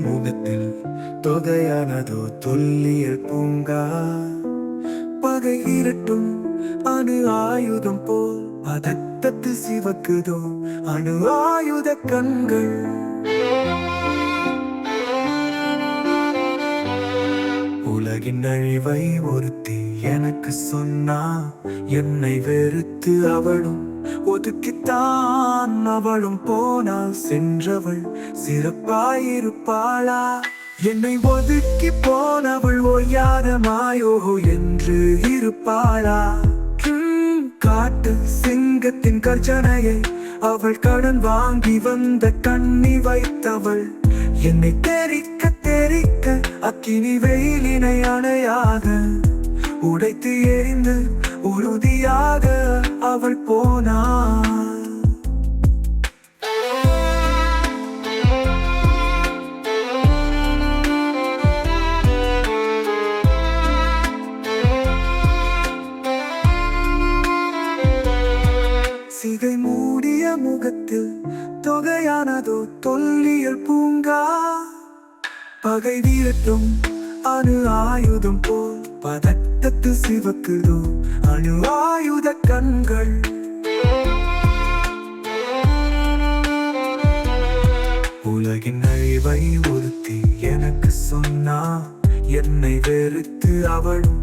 முகத்தில் தொகையானதோ தொல்லியல் பூங்கா. பகை இரட்டும் அணு ஆயுதம் போல் பதட்டத்து சிவக்குதோ அணு ஆயுத கண்கள். உலகின் அழிவை ஒருத்தி எனக்கு சொன்னா என்னை வெறுத்து அவளும் ஒதுக்கித்தான். அவளும் போனால் சென்றவள் சிறப்பாயிருப்பாளா? என்னை ஒதுக்கி போனவள் ஓயாத மாயோ என்று இருப்பாளா? காட்டு சிங்கத்தின் கர்ஜனையை அவள் கடன் வாங்கி வந்த கண்ணி வைத்தவள். என்னை தெரிக்க தெரிக்க அக்கினி வெயிலினை அணையாக உடைத்து எரிந்து உறுதியாக அவள் போனாள். தொகையானதோ தொல்லியல் பூங்கா. பகை வீரட்டும் அணு ஆயுதம் போல் பதட்டத்து சிவக்குதோ அணு ஆயுத கண்கள். உலகின் அழிவை ஒருத்தி எனக்கு சொன்னா என்னை வெறுத்து அவளும்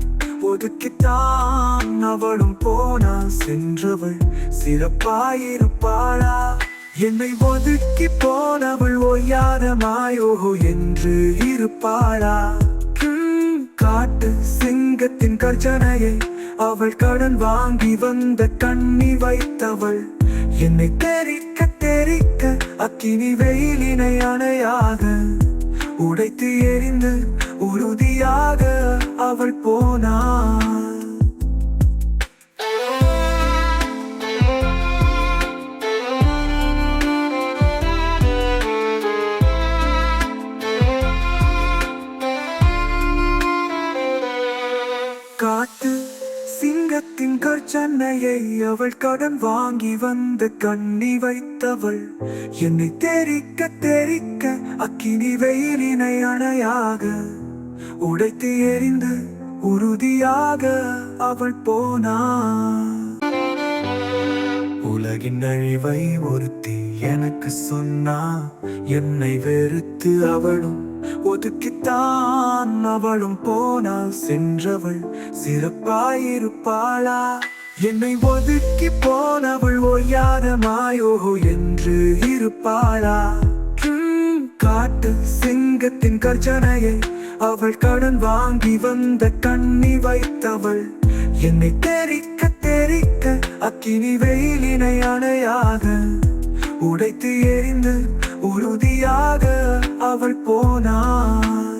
ஒதுக்கித்தான் அவளும் போனா சென்றவள் சிறப்பாயிருப்பாளா? என்னை ஒதுக்கி போனவள் ஒய்யாரமாயோ என்று இருப்பாளா? காட்டு சிங்கத்தின் கர்ஜனையை அவள் கடன் வாங்கி வந்த கண்ணி வைத்தவள். என்னை தெரிக்க தெரிக்க அக்கினி வெயிலினை அணையாக உடைத்து எரிந்து உறுதியாக அவள் போனாள். காத்து சிங்கத்தின் கர்ச்சனையை அவள் கடன் வாங்கி வந்து கண்ணி வைத்தவள். என்னை தெரிக்க தெரிக்க அக்கினி வெயிலினை அணையாக உடைத்து எரிந்து உறுதியாக அவள் போனா உலகின் அழிவை ஒருத்தி எனக்கு சொன்னா என்னை வெறுத்து அவளும் ஒதுக்கித்தான் அவளும் போனால் சென்றவள் சிறப்பாயிருப்பாளா? என்னை ஒதுக்கி போனவள் ஒய்யாத மாயோ என்று இருப்பாளா? காட்டு சிங்கத்தின் கர்ஜனையை அவள் கடன் வாங்கி வந்த கண்ணி வைத்தவள். என்னை தெரிக்க தெரிக்க அக்கினி வெயிலினை அணையாக உடைத்து எரிந்து உறுதியாக அவள் போனாள்.